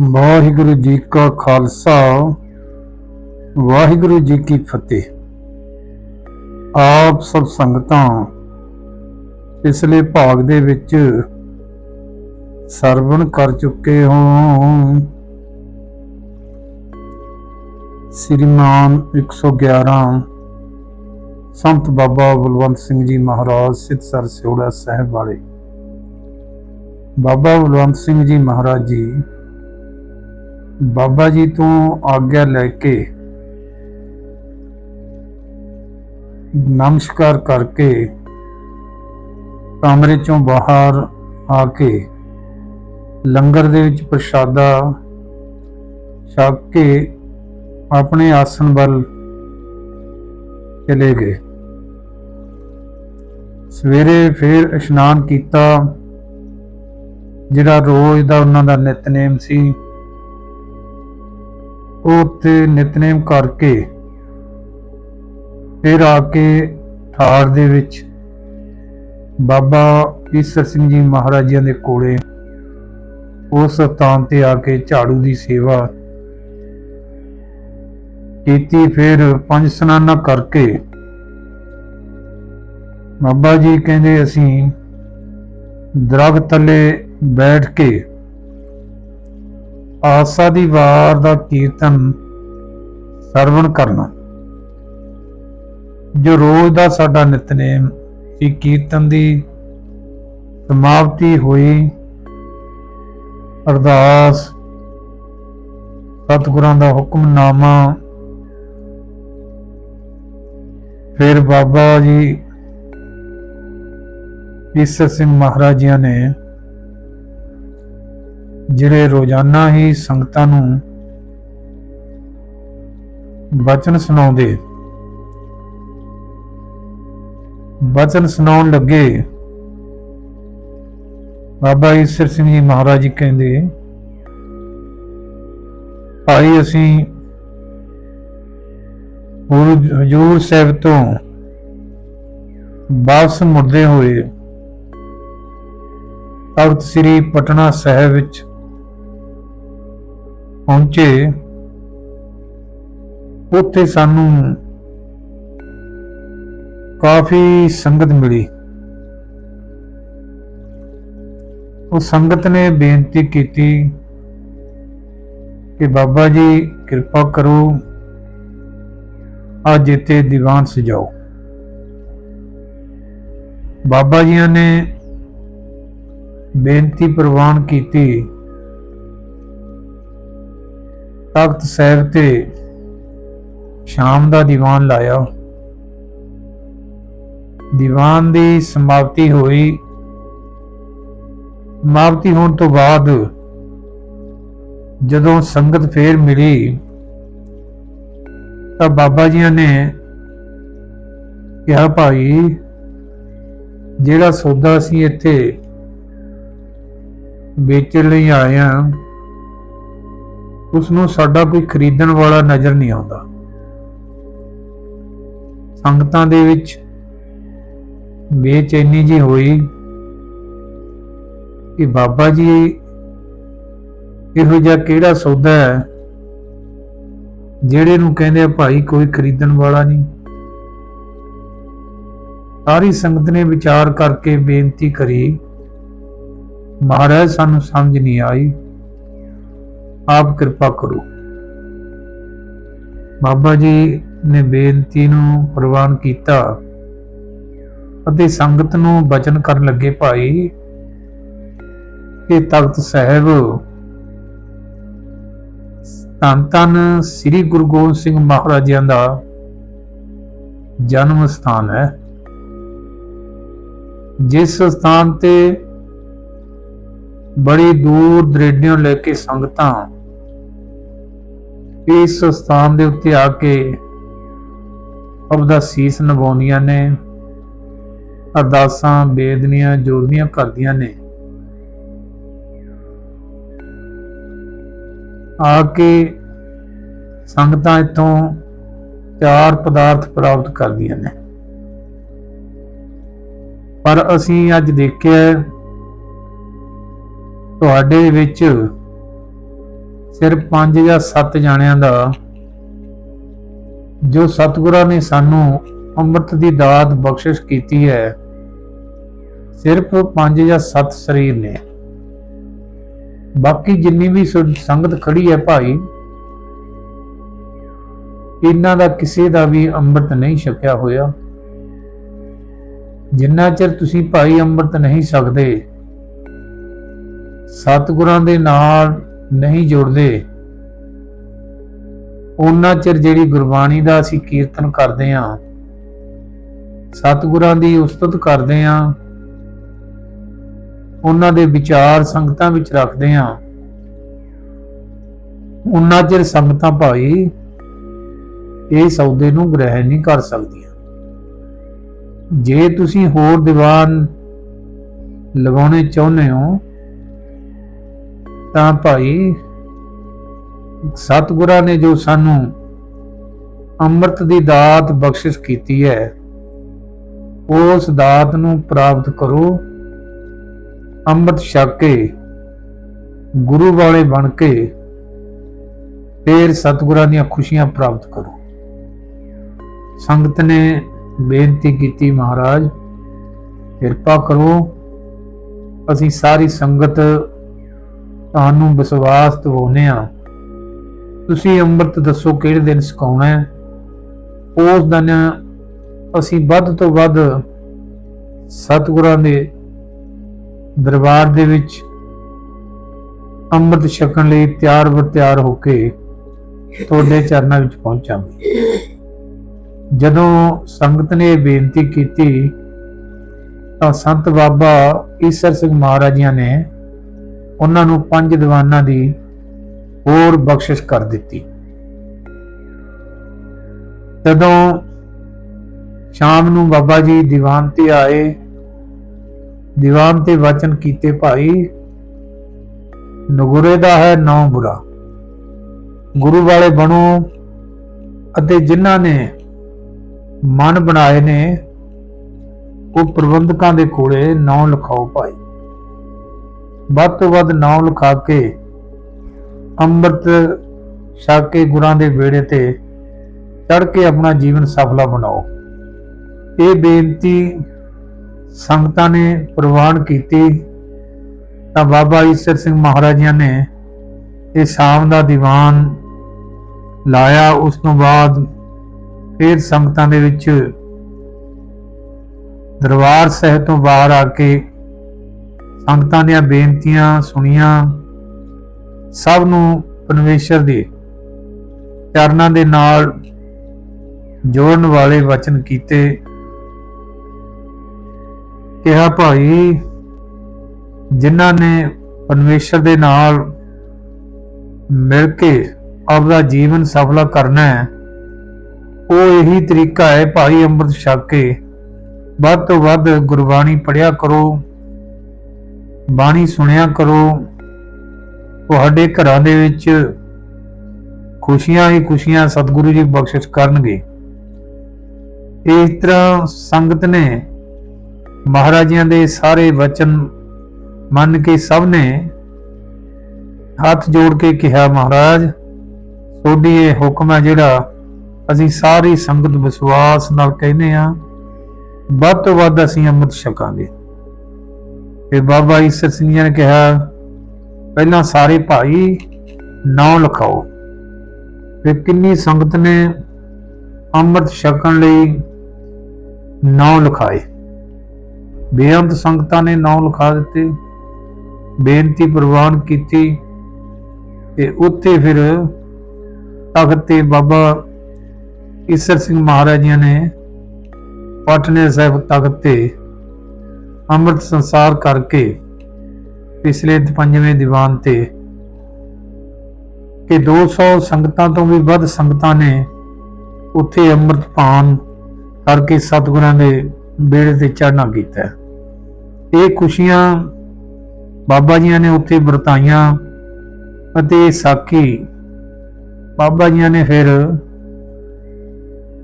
ਵਾਹਿਗੁਰੂ ਜੀ ਕਾ ਖਾਲਸਾ, ਵਾਹਿਗੁਰੂ ਜੀ ਕੀ ਫਤਿਹ। ਆਪ ਸਭ ਸੰਗਤਾਂ ਪਿਛਲੇ ਭਾਗ ਦੇ ਵਿੱਚ ਸਰਵਣ ਕਰ ਚੁੱਕੇ ਹੋ। ਸ੍ਰੀਮਾਨ 111 ਸੰਤ ਬਾਬਾ ਬਲਵੰਤ ਸਿੰਘ ਜੀ ਮਹਾਰਾਜ ਸਿੱਧਸਰ ਸਿਉੜਾ ਸਾਹਿਬ ਵਾਲੇ। ਬਾਬਾ ਬਲਵੰਤ ਸਿੰਘ ਜੀ ਮਹਾਰਾਜ ਜੀ ਬਾਬਾ ਜੀ ਤੋਂ ਆਗਿਆ ਲੈ ਕੇ ਨਮਸਕਾਰ ਕਰਕੇ ਕਮਰੇ ਚੋਂ ਬਾਹਰ ਆ ਕੇ ਲੰਗਰ ਦੇ ਵਿੱਚ ਪ੍ਰਸ਼ਾਦਾ ਛਕ ਕੇ ਆਪਣੇ ਆਸਣ ਵੱਲ ਚਲੇ ਗਏ। ਸਵੇਰੇ ਫਿਰ ਇਸ਼ਨਾਨ ਕੀਤਾ, ਜਿਹੜਾ ਰੋਜ਼ ਦਾ ਉਹਨਾਂ ਦਾ ਨਿਤਨੇਮ ਸੀ। ਉਹ ਨਿਤਨੇਮ ਕਰਕੇ ਫਿਰ ਆ ਕੇ ਠਾੜ ਦੇ ਵਿੱਚ ਬਾਬਾ ਈਸਰ ਸਿੰਘ ਜੀ ਮਹਾਰਾਜਿਆਂ ਦੇ ਕੋਲੇ ਉਸ ਸਥਾਨ ਤੇ ਆ ਕੇ ਝਾੜੂ ਦੀ ਸੇਵਾ ਕੀਤੀ। ਫਿਰ ਪੰਜ ਸਨਾਨਾ ਕਰਕੇ ਬਾਬਾ ਜੀ ਕਹਿੰਦੇ ਅਸੀਂ ਦਰਖਤ ਥੱਲੇ ਬੈਠ ਕੇ ਆਸਾ ਦੀ ਵਾਰ ਦਾ ਕੀਰਤਨ ਸਰਵਣ ਕਰਨਾ। ਜੋ ਰੋਜ਼ ਦਾ ਸਾਡਾ ਨਿਤਨੇਮ ਸੀ, ਕੀਰਤਨ ਦੀ ਸਮਾਪਤੀ ਹੋਈ, ਅਰਦਾਸ, ਸਤਿਗੁਰਾਂ ਦਾ ਹੁਕਮਨਾਮਾ ਫਿਰ ਬਾਬਾ ਜੀ, ਈਸਰ ਸਿੰਘ ਮਹਾਰਾਜ ਜੀ ਨੇ ਜਿਹੜੇ ਰੋਜ਼ਾਨਾ ਹੀ ਸੰਗਤਾਂ ਨੂੰ ਵਚਨ ਸੁਣਾਉਂਦੇ ਵਚਨ ਸੁਣਾਉਣ ਲੱਗੇ, ਬਾਬਾ ਈਸਰ ਸਿੰਘ ਜੀ ਮਹਾਰਾਜ ਜੀ ਕਹਿੰਦੇ, ਭਾਈ ਅਸੀਂ ਗੁਰੂ ਹਜੂਰ ਸਾਹਿਬ ਤੋਂ ਵਾਪਸ ਮੁੜਦੇ ਹੋਏ ਤਖਤ ਸ੍ਰੀ ਪਟਨਾ ਸਾਹਿਬ ਵਿੱਚ ਪਹੁੰਚੇ, ਉੱਥੇ ਸਾਨੂੰ ਕਾਫੀ ਸੰਗਤ ਮਿਲੀ। ਉਹ ਸੰਗਤ ਨੇ ਬੇਨਤੀ ਕੀਤੀ ਕਿ ਬਾਬਾ ਜੀ ਕਿਰਪਾ ਕਰੋ, ਅੱਜ ਇੱਥੇ ਦੀਵਾਨ ਸਜਾਓ। ਬਾਬਾ ਜੀਆਂ ਨੇ ਬੇਨਤੀ ਪ੍ਰਵਾਨ ਕੀਤੀ ਤਖਤ ਸਾਹਿਬ ਤੇ ਸ਼ਾਮ ਦਾ ਦੀਵਾਨ ਲਾਇਆ। ਦੀਵਾਨ ਦੀ ਸਮਾਪਤੀ ਹੋਈ। ਸਮਾਪਤੀ ਹੋਣ ਤੋਂ ਬਾਅਦ ਜਦੋਂ ਸੰਗਤ ਫੇਰ ਮਿਲੀ, ਤਾਂ ਬਾਬਾ ਜੀਆਂ ਨੇ ਕਿਹਾ, ਭਾਈ, ਜਿਹੜਾ ਸੌਦਾ ਅਸੀਂ ਇੱਥੇ ਵੇਚਣ ਲਈ ਆਏ ਆ ਉਸ ਨੂੰ ਸਾਡਾ ਕੋਈ ਖਰੀਦਣ ਵਾਲਾ ਨਜ਼ਰ ਨਹੀਂ ਆਉਂਦਾ। ਸੰਗਤਾਂ ਦੇ ਵਿੱਚ ਬੇਚੈਨੀ ਜੀ ਹੋਈ ਕਿ ਬਾਬਾ ਜੀ, ਇਹੋ ਜਿਹਾ ਕਿਹੜਾ ਸੌਦਾ ਹੈ ਜਿਹੜੇ ਨੂੰ ਕਹਿੰਦੇ ਆ ਭਾਈ ਕੋਈ ਖਰੀਦਣ ਵਾਲਾ ਨਹੀਂ? ਸਾਰੀ ਸੰਗਤ ਨੇ ਵਿਚਾਰ ਕਰਕੇ ਬੇਨਤੀ ਕਰੀ, ਮਹਾਰਾਜ ਸਾਨੂੰ ਸਮਝ ਨਹੀਂ ਆਈ। ਆਪ ਕਿਰਪਾ ਕਰੋ। ਬਾਬਾ ਜੀ ਨੇ ਬੇਨਤੀ ਨੂੰ ਪ੍ਰਵਾਨ ਕੀਤਾ ਅਤੇ ਸੰਗਤ ਨੂੰ ਬਚਨ ਕਰਨ ਲੱਗੇ ਭਾਈ ਕਿ ਤਖਤ ਸਾਹਿਬ, ਧੰਨ ਧੰਨ ਸ੍ਰੀ ਗੁਰੂ ਗੋਬਿੰਦ ਸਿੰਘ ਮਹਾਰਾਜਿਆਂ ਦਾ ਜਨਮ ਸਥਾਨ ਹੈ। ਜਿਸ ਸਥਾਨ ਤੇ ਬੜੀ ਦੂਰ ਦਰੇਡਿਓਂ ਲੈ ਕੇ ਸੰਗਤਾਂ ਇਸ ਸਥਾਨ ਦੇ ਉੱਤੇ ਆ ਕੇ ਆਪਦਾ ਸੀਸ ਨਵਾਉਂਦੀਆਂ ਨੇ, ਅਰਦਾਸਾਂ ਬੇਦਨੀਆਂ ਜੋੜਨੀਆਂ ਕਰਦੀਆਂ ਨੇ। ਆ ਕੇ ਸੰਗਤਾਂ ਇਥੋਂ ਚਾਰ ਪਦਾਰਥ ਪ੍ਰਾਪਤ ਕਰਦੀਆਂ ਨੇ। ਪਰ ਅਸੀਂ ਅੱਜ ਦੇਖਿਆ ਤੁਹਾਡੇ ਵਿੱਚ ਸਿਰਫ 5 ਜਾਂ 7 ਜਾਣਿਆਂ ਦਾ ਜੋ ਸਤਿਗੁਰਾਂ ਨੇ ਸਾਨੂੰ ਅੰਮ੍ਰਿਤ ਦੀ ਦਾਤ ਬਖਸ਼ਿਸ਼ ਕੀਤੀ ਹੈ, ਸਿਰਫ 5 ਜਾਂ 7 ਸਰੀਰ ਨੇ। ਬਾਕੀ ਜਿੰਨੀ ਵੀ ਸੰਗਤ ਖੜੀ ਹੈ ਭਾਈ, ਇਹਨਾਂ ਦਾ ਕਿਸੇ ਦਾ ਵੀ ਅੰਮ੍ਰਿਤ ਨਹੀਂ ਛਕਿਆ ਹੋਇਆ। ਜਿੰਨਾ ਚਿਰ ਤੁਸੀਂ ਭਾਈ ਅੰਮ੍ਰਿਤ ਨਹੀਂ ਸਕਦੇ ਸਤਿਗੁਰਾਂ ਦੇ ਨਾਲ ਨਹੀਂ ਜੁੜਦੇ। ਉਹਨਾਂ ਚਿਰ ਜਿਹੜੀ ਗੁਰਬਾਣੀ ਦਾ ਅਸੀਂ ਕੀਰਤਨ ਕਰਦੇ ਆਂ ਸਤਿਗੁਰਾਂ ਦੀ ਉਸਤਤ ਕਰਦੇ ਆਂ ਉਹਨਾਂ ਦੇ ਵਿਚਾਰ ਸੰਗਤਾਂ ਵਿੱਚ ਰੱਖਦੇ ਆਂ ਉਹਨਾਂ ਚਿਰ ਸੰਗਤਾਂ ਭਾਈ ਇਹ ਸੌਦੇ ਨੂੰ ਗ੍ਰਹਿਣ ਨਹੀਂ ਕਰ ਸਕਦੀਆਂ। ਜੇ ਤੁਸੀਂ ਹੋਰ ਦੀਵਾਨ ਲਗਾਉਣੇ ਚਾਹੁੰਦੇ ਹੋ ਤਾਂ ਭਾਈ ਸਤਿਗੁਰਾਂ ਨੇ ਜੋ ਸਾਨੂੰ ਅੰਮ੍ਰਿਤ ਦੀ ਦਾਤ ਬਖਸ਼ਿਸ਼ ਕੀਤੀ ਹੈ, ਉਸ ਦਾਤ ਨੂੰ ਪ੍ਰਾਪਤ ਕਰੋ। ਅੰਮ੍ਰਿਤ ਛਕ ਕੇ, ਗੁਰੂ ਵਾਲੇ ਬਣ ਕੇ, ਫਿਰ ਸਤਿਗੁਰਾਂ ਦੀਆਂ ਖੁਸ਼ੀਆਂ ਪ੍ਰਾਪਤ ਕਰੋ। ਸੰਗਤ ਨੇ ਬੇਨਤੀ ਕੀਤੀ, ਮਹਾਰਾਜ, ਕਿਰਪਾ ਕਰੋ, ਅਸੀਂ ਸਾਰੀ ਸੰਗਤ ਤੁਹਾਨੂੰ ਵਿਸ਼ਵਾਸ ਦਿਵਾਉਂਦੇ ਆ ਤੁਸੀਂ ਅੰਮ੍ਰਿਤ ਦੱਸੋ ਕਿਹੜੇ ਦਿਨ ਸਿਖਾਉਣਾ ਹੈ। ਉਸ ਦਿਨ ਅਸੀਂ ਵੱਧ ਤੋਂ ਵੱਧ ਸਤਿਗੁਰਾਂ ਦੇ ਦਰਬਾਰ ਦੇ ਵਿੱਚ ਅੰਮ੍ਰਿਤ ਛਕਣ ਲਈ ਤਿਆਰ ਬਰ ਤਿਆਰ ਹੋ ਕੇ ਤੁਹਾਡੇ ਚਰਨਾਂ ਵਿੱਚ ਪਹੁੰਚਾਂਗੇ। ਜਦੋਂ ਸੰਗਤ ਨੇ ਇਹ ਬੇਨਤੀ ਕੀਤੀ ਤਾਂ ਸੰਤ ਬਾਬਾ ਈਸਰ ਸਿੰਘ ਮਹਾਰਾਜੀਆਂ ਨੇ ਉਹਨਾਂ ਨੂੰ ਪੰਜ ਦੀਵਾਨਾਂ ਦੀ ਹੋਰ ਬਖਸ਼ਿਸ਼ ਕਰ ਦਿੱਤੀ। ਜਦੋਂ ਸ਼ਾਮ ਨੂੰ ਬਾਬਾ ਜੀ ਦੀਵਾਨ ਤੇ ਆਏ, ਦੀਵਾਨ ਤੇ ਵਚਨ ਕੀਤੇ, ਭਾਈ, ਨਗੁਰੇ ਦਾ ਹੈ ਨੌ ਬੁਰਾ। ਗੁਰੂ ਵਾਲੇ ਬਣੋ ਅਤੇ ਜਿਨ੍ਹਾਂ ਨੇ ਮਨ ਬਣਾਏ ਨੇ, ਉਹ ਪ੍ਰਬੰਧਕਾਂ ਦੇ ਕੋਲੇ ਨੌ ਲਿਖਾਓ ਭਾਈ। ਵੱਧ ਤੋਂ ਵੱਧ ਨੌ ਲਿਖਾ ਕੇ ਅੰਮ੍ਰਿਤ ਛਕ ਕੇ ਗੁਰਾਂ ਦੇ ਵੇੜੇ ਤੇ ਚੜ ਕੇ ਆਪਣਾ ਜੀਵਨ ਸਫਲਾ ਬਣਾਓ। ਇਹ ਬੇਨਤੀ ਸੰਗਤਾਂ ਨੇ ਪ੍ਰਵਾਨ ਕੀਤੀ। ਤਾਂ ਬਾਬਾ ਈਸਰ ਸਿੰਘ ਮਹਾਰਾਜਿਆਂ ਨੇ ਇਹ ਸ਼ਾਮ ਦਾ ਦੀਵਾਨ ਲਾਇਆ। ਉਸ ਤੋਂ ਬਾਅਦ ਫਿਰ ਸੰਗਤਾਂ ਦੇ ਵਿੱਚ ਦਰਬਾਰ ਸਾਹਿਬ ਤੋਂ ਬਾਹਰ ਆ ਕੇ ਸੰਗਤਾਂ ਦੀਆਂ ਬੇਨਤੀਆਂ ਸੁਣੀਆਂ। ਸਭ ਨੂੰ ਪਰਮੇਸ਼ਰ ਦੇ ਚਰਨਾਂ ਦੇ ਨਾਲ ਜੋੜਨ ਵਾਲੇ ਵਚਨ ਕੀਤੇ। ਕਿਹਾ, ਭਾਈ, ਜਿਨ੍ਹਾਂ ਨੇ ਪਰਮੇਸ਼ਰ ਦੇ ਨਾਲ ਮਿਲ ਕੇ ਆਪਦਾ ਜੀਵਨ ਸਫਲਾ ਕਰਨਾ ਹੈ, ਉਹ ਇਹੀ ਤਰੀਕਾ ਹੈ, ਭਾਈ, ਅੰਮ੍ਰਿਤ ਛਕ ਕੇ ਵੱਧ ਤੋਂ ਵੱਧ ਗੁਰਬਾਣੀ ਪੜਿਆ ਕਰੋ। ਬਾਣੀ ਸੁਣਿਆ ਕਰੋ। ਤੁਹਾਡੇ ਘਰਾਂ ਦੇ ਵਿੱਚ ਖੁਸ਼ੀਆਂ ਹੀ ਖੁਸ਼ੀਆਂ ਸਤਿਗੁਰੂ ਜੀ ਬਖਸ਼ਿਸ਼ ਕਰਨਗੇ। ਇਸ ਤਰ੍ਹਾਂ ਸੰਗਤ ਨੇ ਮਹਾਰਾਜਿਆਂ ਦੇ ਸਾਰੇ ਵਚਨ ਮੰਨ ਕੇ ਸਭ ਨੇ ਹੱਥ ਜੋੜ ਕੇ ਕਿਹਾ, ਮਹਾਰਾਜ ਤੁਹਾਡੀ ਇਹ ਹੁਕਮ ਹੈ ਜਿਹੜਾ ਅਸੀਂ ਸਾਰੀ ਸੰਗਤ ਵਿਸ਼ਵਾਸ ਨਾਲ ਕਹਿੰਦੇ ਆ ਵੱਧ ਤੋਂ ਵੱਧ ਅਸੀਂ ਅੰਮ੍ਰਿਤ ਛਕਾਂਗੇ। ਤੇ ਬਾਬਾ ਈਸਰ ਸਿੰਘ ਜੀ ਨੇ ਕਿਹਾ, ਪਹਿਲਾਂ ਸਾਰੇ ਭਾਈ ਨਾਮ ਲਿਖਾਓ। ਤੇ ਕਿੰਨੀ ਸੰਗਤ ਨੇ ਅੰਮ੍ਰਿਤ ਛਕਣ ਲਈ ਨਾਮ ਲਿਖਾਏ। ਬੇਅੰਤ ਸੰਗਤਾਂ ਨੇ ਨਾਮ ਲਿਖਾ ਦਿੱਤੇ, ਬੇਨਤੀ ਪ੍ਰਵਾਨ ਕੀਤੀ ਤੇ ਉੱਥੇ ਫਿਰ ਤਖਤ ਤੇ ਬਾਬਾ ਈਸਰ ਸਿੰਘ ਮਹਾਰਾਜਿਆਂ ਨੇ, ਪਟਨੇ ਸਾਹਿਬ ਤਖਤ ਤੇ ਅੰਮ੍ਰਿਤ ਸੰਸਾਰ ਕਰਕੇ ਪਿਛਲੇ ਪੰਜਵੇਂ ਦੀਵਾਨ ਤੇ ਕਿ 200 ਸੰਗਤਾਂ ਤੋਂ ਵੀ ਵੱਧ ਸੰਗਤਾਂ ਨੇ ਉੱਥੇ ਅੰਮ੍ਰਿਤ ਪਾਨ ਕਰਕੇ ਸਤਿਗੁਰਾਂ ਦੇ ਬੇੜੇ ਤੇ ਚੜ੍ਹਨਾ ਕੀਤਾ। ਇਹ ਖੁਸ਼ੀਆਂ ਬਾਬਾ ਜੀਆਂ ਨੇ ਉੱਥੇ ਵਰਤਾਈਆਂ ਅਤੇ ਇਹ ਸਾਖੀ ਬਾਬਾ ਜੀਆਂ ਨੇ ਫਿਰ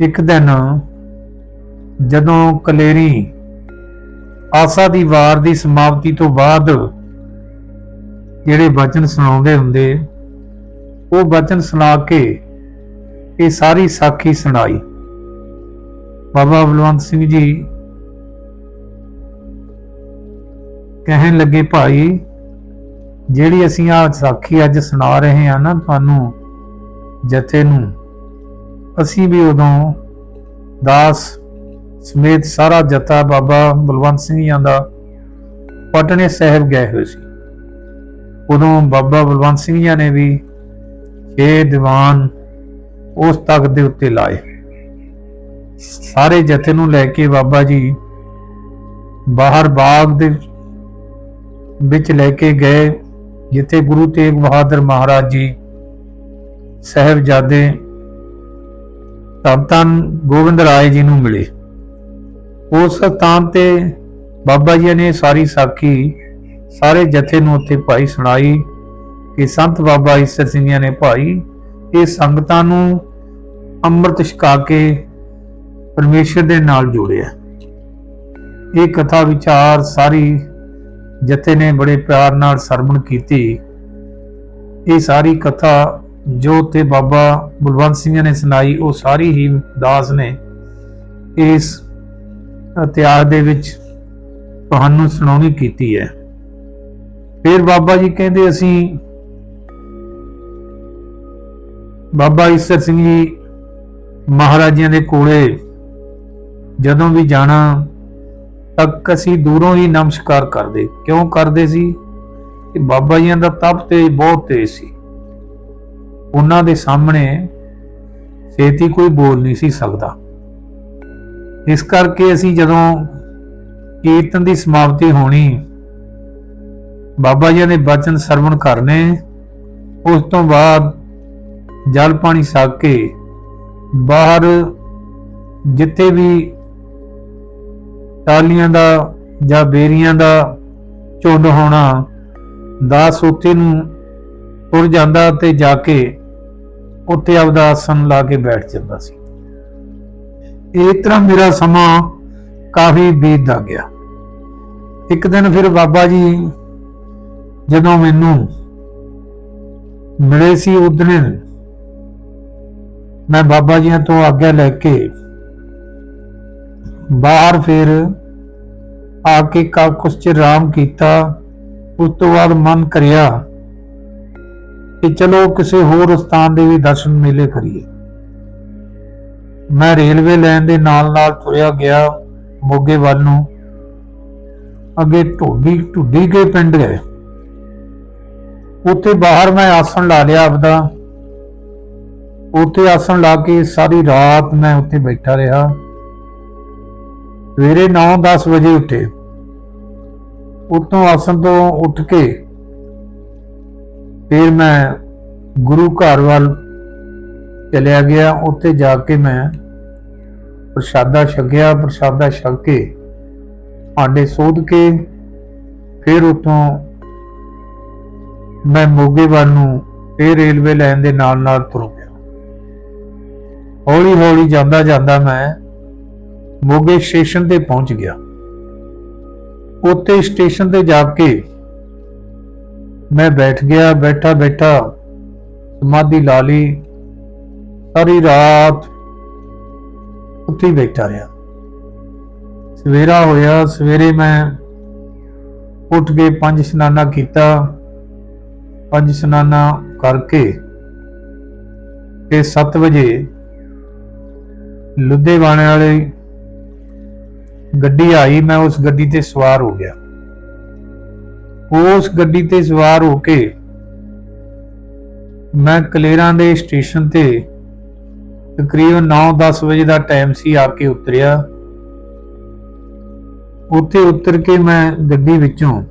ਇੱਕ ਦਿਨ ਜਦੋਂ ਕਲੇਰੀ ਆਸਾ ਦੀ ਵਾਰ ਦੀ ਸਮਾਪਤੀ ਤੋਂ ਬਾਅਦ ਜਿਹੜੇ ਵਚਨ ਸੁਣਾਉਂਦੇ ਹੁੰਦੇ, ਉਹ ਵਚਨ ਸੁਣਾ ਕੇ ਇਹ ਸਾਰੀ ਸਾਖੀ ਸੁਣਾਈ। ਬਾਬਾ ਬਲਵੰਤ ਸਿੰਘ ਜੀ ਕਹਿਣ ਲੱਗੇ, ਭਾਈ, ਜਿਹੜੀ ਅਸੀਂ ਆ ਸਾਖੀ ਅੱਜ ਸੁਣਾ ਰਹੇ ਹਾਂ ਨਾ ਤੁਹਾਨੂੰ ਜਥੇ ਨੂੰ, ਅਸੀਂ ਵੀ ਉਦੋਂ ਦਾਸ ਸਮੇਤ ਸਾਰਾ ਜਥਾ ਬਾਬਾ ਬਲਵੰਤ ਸਿੰਘ ਜੀ ਦਾ ਪਟਨੇ ਸਾਹਿਬ ਗਏ ਹੋਏ ਸੀ। ਉਦੋਂ ਬਾਬਾ ਬਲਵੰਤ ਸਿੰਘ ਜੀ ਨੇ ਵੀ ਛੇ ਦੀਵਾਨ ਉਸ ਤਖਤ ਦੇ ਉੱਤੇ ਲਾਏ। ਸਾਰੇ ਜਥੇ ਨੂੰ ਲੈ ਕੇ ਬਾਬਾ ਜੀ ਬਾਹਰ ਬਾਗ ਦੇ ਵਿੱਚ ਲੈ ਕੇ ਗਏ, ਜਿੱਥੇ ਗੁਰੂ ਤੇਗ ਬਹਾਦਰ ਮਹਾਰਾਜ ਜੀ, ਸਾਹਿਬਜ਼ਾਦੇ ਧੰਨ ਧੰਨ ਗੋਬਿੰਦ ਰਾਏ ਜੀ ਨੂੰ ਮਿਲੇ। ਉਸ ਸਥਾਨ ਤੇ ਬਾਬਾ ਜੀ ਨੇ ਸਾਰੀ ਸਾਖੀ, ਸਾਰੇ ਜਥੇ ਨੂੰ ਉੱਥੇ ਭਾਈ ਸੁਣਾਈ ਕਿ ਸੰਤ ਬਾਬਾ ਈਸਰ ਸਿੰਘ ਜੀ ਨੇ ਭਾਈ, ਇਹ ਸੰਗਤਾਂ ਨੂੰ ਅੰਮ੍ਰਿਤ ਛਕਾ ਕੇ ਪਰਮੇਸ਼ਰ ਦੇ ਨਾਲ ਜੋੜਿਆ। ਇਹ ਕਥਾ ਵਿਚਾਰ ਸਾਰੀ ਜਥੇ ਨੇ ਬੜੇ ਪਿਆਰ ਨਾਲ ਸਰਵਣ ਕੀਤੀ। ਇਹ ਸਾਰੀ ਕਥਾ ਜੋ ਤੇ ਬਾਬਾ ਬਲਵੰਤ ਸਿੰਘ ਨੇ ਸੁਣਾਈ, ਉਹ ਸਾਰੀ ਹੀ ਦਾਸ ਨੇ। ਇਸ ਇਤਿਹਾਸ ਦੇ ਵਿੱਚ ਤੁਹਾਨੂੰ ਸੁਣਾਉਣੀ ਕੀਤੀ ਹੈ। ਫਿਰ ਬਾਬਾ ਜੀ ਕਹਿੰਦੇ ਅਸੀਂ ਬਾਬਾ ਈਸਰ ਸਿੰਘ ਜੀ ਮਹਾਰਾਜਿਆਂ ਦੇ ਕੋਲੇ ਜਦੋਂ ਵੀ ਜਾਣਾ ਤੱਕ ਅਸੀਂ ਦੂਰੋਂ ਹੀ ਨਮਸਕਾਰ ਕਰਦੇ। ਕਿਉਂ ਕਰਦੇ ਸੀ? ਕਿ ਬਾਬਾ ਜੀਆਂ ਦਾ ਤਪ ਤੇ ਬਹੁਤ ਤੇਜ਼ ਸੀ। ਉਹਨਾਂ ਦੇ ਸਾਹਮਣੇ ਛੇਤੀ ਕੋਈ ਬੋਲ ਨਹੀਂ ਸੀ ਸਕਦਾ। ਇਸ ਕਰਕੇ ਅਸੀਂ ਜਦੋਂ ਕੀਰਤਨ ਦੀ ਸਮਾਪਤੀ ਹੋਣੀ, ਬਾਬਾ ਜੀ ਦੇ ਬਚਨ ਸਰਵਣ ਕਰਨੇ, ਉਸ ਤੋਂ ਬਾਅਦ ਜਲ ਪਾਣੀ ਸਾਕ ਕੇ ਬਾਹਰ ਜਿੱਥੇ ਵੀ ਟਾਲੀਆਂ ਦਾ ਜਾਂ ਬੇਰੀਆਂ ਦਾ ਝੁੰਡ ਹੋਣਾ, ਦਾਸ ਉੱਥੇ ਨੂੰ ਤੁਰ ਜਾਂਦਾ ਤੇ ਜਾ ਕੇ ਉੱਥੇ ਆਪਦਾ ਆਸਨ ਲਾ ਕੇ ਬੈਠ ਜਾਂਦਾ ਸੀ। ਇਸ ਤਰ੍ਹਾਂ ਮੇਰਾ ਸਮਾਂ ਕਾਫੀ ਬੀਤਦਾ ਗਿਆ। ਇੱਕ ਦਿਨ ਫਿਰ ਬਾਬਾ ਜੀ ਜਦੋਂ ਮੈਨੂੰ ਮਿਲੇ ਸੀ ਉਦਨੇ ਮੈਂ ਬਾਬਾ ਜੀਆਂ ਤੋਂ ਆਗਿਆ ਲੈ ਕੇ ਬਾਹਰ ਫਿਰ ਆ ਕੇ ਕਾ ਕੁਛ ਚਿਰ ਆਰਾਮ ਕੀਤਾ। ਉਸ ਤੋਂ ਬਾਅਦ ਮਨ ਕਰਿਆ ਕਿ ਚਲੋ ਕਿਸੇ ਹੋਰ ਸਥਾਨ ਦੇ ਵੀ ਦਰਸ਼ਨ ਮੇਲੇ ਕਰੀਏ। ਮੈਂ ਰੇਲਵੇ ਲਾਈਨ ਦੇ ਨਾਲ ਨਾਲ ਤੁਰਿਆ ਗਿਆ ਮੋਗੇ ਵੱਲ ਨੂੰ। ਅੱਗੇ ਢੋਡੀ ਢੁੱਡੀ ਕੇ ਪਿੰਡ ਗਏ। ਉੱਥੇ ਬਾਹਰ ਮੈਂ ਆਸਣ ਲਾ ਲਿਆ ਆਪਦਾ। ਉੱਥੇ ਆਸਣ ਲਾ ਕੇ ਸਾਰੀ ਰਾਤ ਮੈਂ ਉੱਥੇ ਬੈਠਾ ਰਿਹਾ। ਸਵੇਰੇ 9-10 ਵਜੇ ਉੱਠੇ। ਉਤੋਂ ਆਸਣ ਤੋਂ ਉੱਠ ਕੇ ਫਿਰ ਮੈਂ ਗੁਰੂ ਘਰ ਵੱਲ ਚਲਿਆ ਗਿਆ, ਉੱਥੇ ਜਾ ਕੇ ਮੈਂ ਪ੍ਰਸ਼ਾਦਾ ਛਕਿਆ, ਪ੍ਰਸ਼ਾਦਾ ਛਕ ਕੇ ਆਂਡੇ ਸੋਧ ਕੇ ਫਿਰ ਉਤੋਂ ਮੈਂ ਮੋਗੇ ਵੱਲ ਨੂੰ ਫਿਰ ਰੇਲਵੇ ਲਾਈਨ ਦੇ ਨਾਲ ਨਾਲ ਤੁਰ ਪਿਆ। ਹੌਲੀ ਹੌਲੀ ਜਾਂਦਾ ਜਾਂਦਾ ਮੈਂ ਮੋਗੇ ਸਟੇਸ਼ਨ ਤੇ ਪਹੁੰਚ ਗਿਆ। ਉੱਥੇ ਸਟੇਸ਼ਨ ਤੇ ਜਾ ਕੇ ਮੈਂ ਬੈਠ ਗਿਆ ਬੈਠਾ ਬੈਠਾ ਸਮਾਧੀ ਲਾ ਲਈ। ਸਾਰੀ ਰਾਤ ਉੱਥੇ ਬੈਠਾ ਰਿਹਾ। ਸਵੇਰਾ ਹੋਇਆ, ਸਵੇਰੇ ਮੈਂ ਉੱਠ ਕੇ ਪੰਜ ਇਸ਼ਨਾਨਾ ਕੀਤਾ। ਪੰਜ ਇਸ਼ਨਾਨਾ ਕਰਕੇ ਤੇ 7 ਵਜੇ ਲੁਧਿਆਣੇ ਵਾਲੇ ਗੱਡੀ ਆਈ, ਮੈਂ ਉਸ ਗੱਡੀ ਤੇ ਸਵਾਰ ਹੋ ਗਿਆ। ਉਸ ਗੱਡੀ ਤੇ ਸਵਾਰ ਹੋ ਕੇ ਮੈਂ ਕਲੇਰਾਂ ਦੇ ਸਟੇਸ਼ਨ ਤੇ ਤਕਰੀਬਨ 9-10 ਵਜੇ ਦਾ ਟਾਈਮ ਸੀ, ਆ ਕੇ ਉਤਰਿਆ। ਉੱਥੇ ਉਤਰ ਕੇ ਮੈਂ ਗੱਡੀ ਵਿੱਚੋਂ,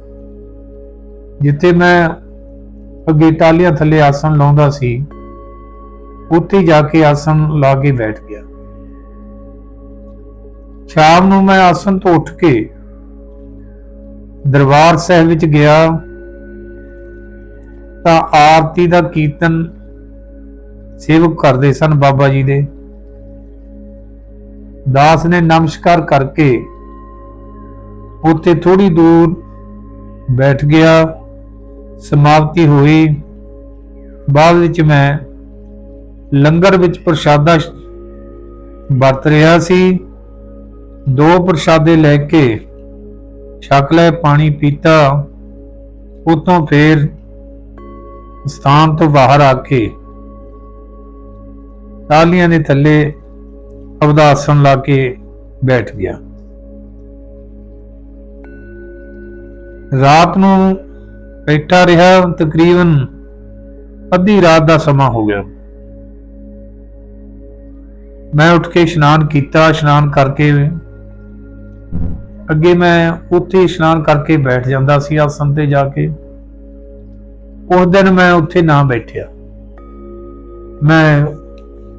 ਜਿੱਥੇ ਮੈਂ ਅੱਗੇ ਟਾਲੀਆਂ ਥੱਲੇ ਆਸਣ ਲਾਉਂਦਾ ਸੀ, ਉੱਥੇ ਜਾ ਕੇ ਆਸਣ ਲਾ ਕੇ ਬੈਠ ਗਿਆ। ਸ਼ਾਮ ਨੂੰ ਮੈਂ ਆਸਣ ਤੋਂ ਉੱਠ ਕੇ ਦਰਬਾਰ ਸਾਹਿਬ ਵਿੱਚ ਗਿਆ। ਤਾਂ ਆਰਤੀ ਦਾ ਕੀਰਤਨ ਸੇਵਕ ਕਰਦੇ ਸਨ ਬਾਬਾ ਜੀ ਦੇ। ਦਾਸ ਨੇ ਨਮਸਕਾਰ ਕਰਕੇ ਉੱਥੇ ਥੋੜੀ ਦੂਰ ਬੈਠ ਗਿਆ, ਸਮਾਪਤੀ ਹੋਈ। ਬਾਅਦ ਵਿੱਚ ਮੈਂ ਲੰਗਰ ਵਿੱਚ ਪ੍ਰਸ਼ਾਦਾ ਵਰਤ ਰਿਹਾ ਸੀ। ਦੋ ਪ੍ਰਸ਼ਾਦੇ ਲੈ ਕੇ ਛਕ ਲੈ ਪਾਣੀ ਪੀਤਾ। ਉਤੋਂ ਫੇਰ ਸਥਾਨ ਤੋਂ ਬਾਹਰ ਆ ਕੇ ਟਾਲੀਆਂ ਦੇ ਥੱਲੇ ਆਪਦਾ ਲਾ ਕੇ ਬੈਠ ਗਿਆ। ਰਾਤ ਨੂੰ ਬੈਠਾ ਰਿਹਾ ਤਕਰੀਬਨ ਅੱਧੀ ਰਾਤ ਦਾ ਸਮਾਂ ਹੋ ਗਿਆ। ਮੈਂ ਉੱਠ ਕੇ ਇਸ਼ਨਾਨ ਕੀਤਾ, ਇਸ਼ਨਾਨ ਕਰਕੇ ਅੱਗੇ ਮੈਂ ਉੱਥੇ ਇਸ਼ਨਾਨ ਕਰਕੇ ਬੈਠ ਜਾਂਦਾ ਸੀ ਆਸਨ ਤੇ ਜਾ ਕੇ। ਉਸ ਦਿਨ ਮੈਂ ਉੱਥੇ ਨਾ ਬੈਠਿਆ। ਮੈਂ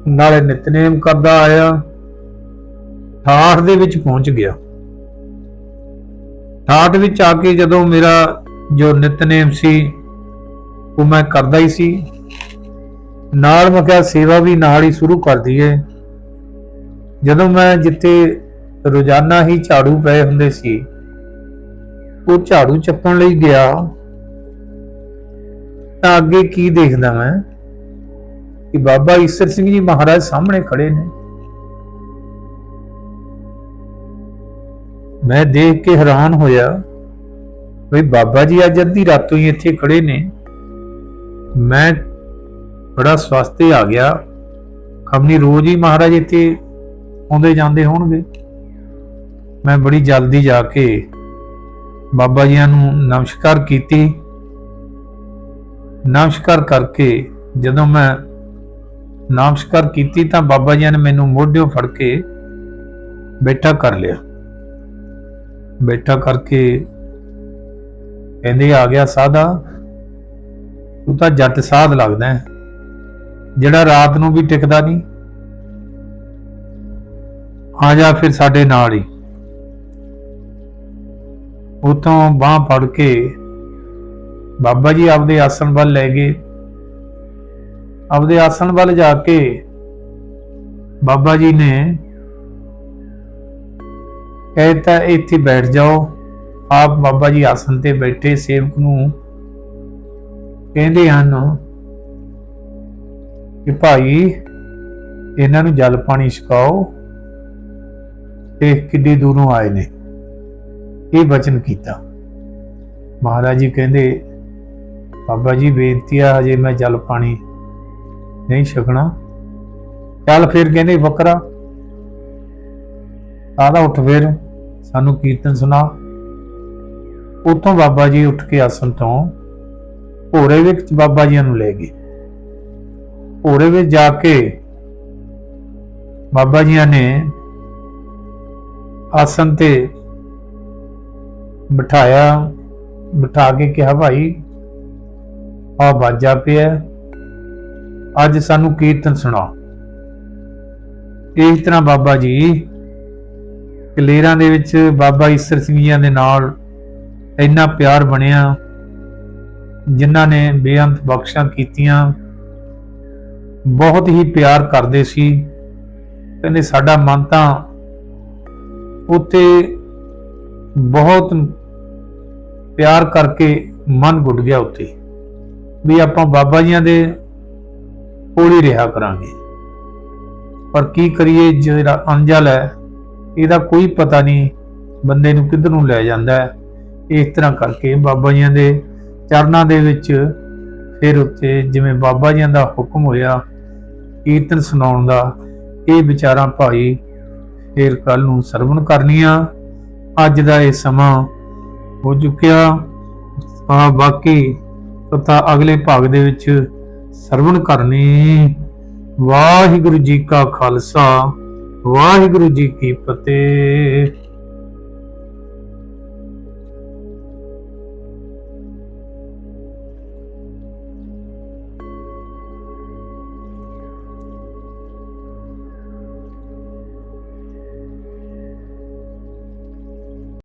ਨਾਲੇ ਨਿਤਨੇਮ ਕਰਦਾ ਆਇਆ, ਠਾਠ ਦੇ ਵਿੱਚ ਪਹੁੰਚ ਗਿਆ। ਠਾਠ ਵਿੱਚ ਆ ਕੇ ਜਦੋਂ ਮੇਰਾ ਜੋ ਨਿਤਨੇਮ ਸੀ, ਉਹ ਮੈਂ ਕਰਦਾ ਹੀ ਸੀ। ਨਾਲ ਮੈਂ ਕਿਹਾ, ਸੇਵਾ ਵੀ ਨਾਲ ਹੀ ਸ਼ੁਰੂ ਕਰ ਦਈਏ। ਜਦੋਂ ਮੈਂ ਜਿੱਥੇ ਰੋਜ਼ਾਨਾ ਹੀ ਝਾੜੂ ਪਏ ਹੁੰਦੇ ਸੀ, ਉਹ ਝਾੜੂ ਚੱਪਣ ਲਈ ਗਿਆ। ਤਾਂ ਅੱਗੇ ਕੀ ਦੇਖਦਾ ਮੈਂ? ਕਿ ਬਾਬਾ ਈਸਰ ਸਿੰਘ ਜੀ ਮਹਾਰਾਜ ਸਾਹਮਣੇ ਖੜੇ ਨੇ। ਮੈਂ ਦੇਖ ਕੇ ਹੈਰਾਨ ਹੋਇਆ ਵੀ ਬਾਬਾ ਜੀ ਅੱਜ ਅੱਧੀ ਰਾਤੋਂ ਹੀ ਇੱਥੇ ਖੜੇ ਨੇ। ਮੈਂ ਬੜਾ ਸਵਸਤੇ ਆ ਗਿਆ। ਖਮਨੀ ਰੋਜ਼ ਹੀ ਮਹਾਰਾਜ ਇੱਥੇ ਆਉਂਦੇ ਜਾਂਦੇ ਹੋਣਗੇ। ਮੈਂ ਬੜੀ ਜਲਦੀ ਜਾ ਕੇ ਬਾਬਾ ਜੀਆਂ ਨੂੰ ਨਮਸਕਾਰ ਕੀਤੀ। ਨਮਸਕਾਰ ਕਰਕੇ ਜਦੋਂ ਮੈਂ ਨਮਸਕਾਰ ਕੀਤੀ ਤਾਂ ਬਾਬਾ ਜੀ ਨੇ ਮੈਨੂੰ ਮੋਢਿਓ ਫੜ ਕੇ ਬੈਠਾ ਕਰ ਲਿਆ। ਬੈਠਾ ਕਰਕੇ ਕਹਿੰਦੇ, ਆ ਗਿਆ ਸਾਦਾ ਤੂੰ ਤਾਂ ਜੱਟ ਸਾਧ ਲੱਗਦਾ ਹੈ। ਜਿਹੜਾ ਰਾਤ ਨੂੰ ਵੀ ਟਿਕਦਾ ਨਹੀਂ, ਆ ਜਾ ਫਿਰ ਸਾਡੇ ਨਾਲ ਹੀ। ਉਤੋਂ ਬਾਹ ਫੜ ਕੇ ਬਾਬਾ ਜੀ ਆਪਦੇ ਆਸਣ ਵੱਲ ਲੈ ਗਏ। ਆਪਦੇ ਆਸਣ ਵੱਲ ਜਾ ਕੇ ਬਾਬਾ ਜੀ ਨੇ ਕਹਿਤਾ ਇੱਥੇ ਬੈਠ ਜਾਓ। ਆਪ ਬਾਬਾ ਜੀ ਆਸਣ ਤੇ ਬੈਠੇ, ਸੇਵਕ ਨੂੰ ਕਹਿੰਦੇ ਹਨ ਕਿ ਭਾਈ, ਇਹਨਾਂ ਨੂੰ ਜਲ ਪਾਣੀ ਛਕਾਓ। ਤੇ ਕਿੱਡੀ ਦੂਰੋਂ ਆਏ ਨੇ। ਇਹ ਬਚਨ ਕੀਤਾ। ਮਹਾਰਾਜ ਜੀ ਕਹਿੰਦੇ, ਬਾਬਾ ਜੀ ਬੇਨਤੀ ਆ, ਹਜੇ ਮੈਂ ਜਲ ਪਾਣੀ ਨਹੀਂ ਛਕਣਾ। ਚੱਲ ਫਿਰ ਕਹਿੰਦੇ, ਬੱਕਰਾ। ਆਦਾ ਉੱਠ ਫਿਰ, ਸਾਨੂੰ ਕੀਰਤਨ ਸੁਣਾ। ਉਤੋਂ ਬਾਬਾ ਜੀ ਉੱਠ ਕੇ ਆਸਣ ਤੋਂ ਭੋਰੇ ਵਿੱਚ ਬਾਬਾ ਜੀ ਨੂੰ ਲੈ ਗਏ। ਭੋਰੇ ਵਿੱਚ ਜਾ ਕੇ ਬਾਬਾ ਜੀ ਨੇ ਆਸਣ ਤੇ ਬਿਠਾਇਆ, ਬਿਠਾ ਕੇ ਕਿਹਾ, ਭਾਈ ਆ ਬਾਜਾ ਪਿਆ ਅੱਜ ਸਾਨੂੰ ਕੀਰਤਨ ਸੁਣਾ। ਇਸ ਤਰ੍ਹਾਂ ਬਾਬਾ ਜੀ, ਕਲੇਰਾਂ ਦੇ ਵਿੱਚ ਬਾਬਾ ਈਸਰ ਸਿੰਘ ਜੀਆਂ ਦੇ ਨਾਲ ਇੰਨਾ ਪਿਆਰ ਬਣਿਆ, ਜਿਨ੍ਹਾਂ ਨੇ ਬੇਅੰਤ ਬਖਸ਼ਾਂ ਕੀਤੀਆਂ। ਬਹੁਤ ਹੀ ਪਿਆਰ ਕਰਦੇ ਸੀ। ਕਹਿੰਦੇ ਸਾਡਾ ਮਨ ਤਾਂ ਉੱਥੇ ਬਹੁਤ ਪਿਆਰ ਕਰਕੇ ਮਨ ਗੁੱਟ ਗਿਆ ਉੱਥੇ। ਵੀ ਆਪਾਂ ਬਾਬਾ ਜੀਆਂ ਦੇ ਕੋਲ ਹੀ ਰਿਹਾ ਕਰਾਂਗੇ। ਪਰ ਕੀ ਕਰੀਏ, ਜਿਹੜਾ ਅਣਜਲ ਹੈ, ਇਹਦਾ ਕੋਈ ਪਤਾ ਨਹੀਂ ਬੰਦੇ ਨੂੰ ਕਿੱਧਰ ਨੂੰ ਲੈ ਜਾਂਦਾ ਹੈ। ਇਸ ਤਰ੍ਹਾਂ ਕਰਕੇ ਬਾਬਾ ਜੀਆਂ ਦੇ ਚਰਨਾਂ ਦੇ ਵਿੱਚ ਫਿਰ ਉੱਤੇ ਜਿਵੇਂ ਬਾਬਾ ਜੀਆਂ ਦਾ ਹੁਕਮ ਹੋਇਆ, ਕੀਰਤਨ ਸੁਣਾਉਣ ਦਾ, ਇਹ ਵਿਚਾਰਾਂ ਭਾਈ ਫਿਰ ਕੱਲ ਨੂੰ ਸਰਵਣ ਕਰਨੀਆਂ। ਅੱਜ ਦਾ ਇਹ ਸਮਾਂ ਹੋ ਚੁੱਕਿਆ। ਆ ਬਾਕੀ ਤਥਾ ਅਗਲੇ ਭਾਗ ਦੇ ਵਿੱਚ ਸਰਵਣ ਕਰਨੀ। ਵਾਹਿਗੁਰੂ ਜੀ ਕਾ ਖਾਲਸਾ ਵਾਹਿਗੁਰੂ ਜੀ ਕੀ ਫਤਿਹ।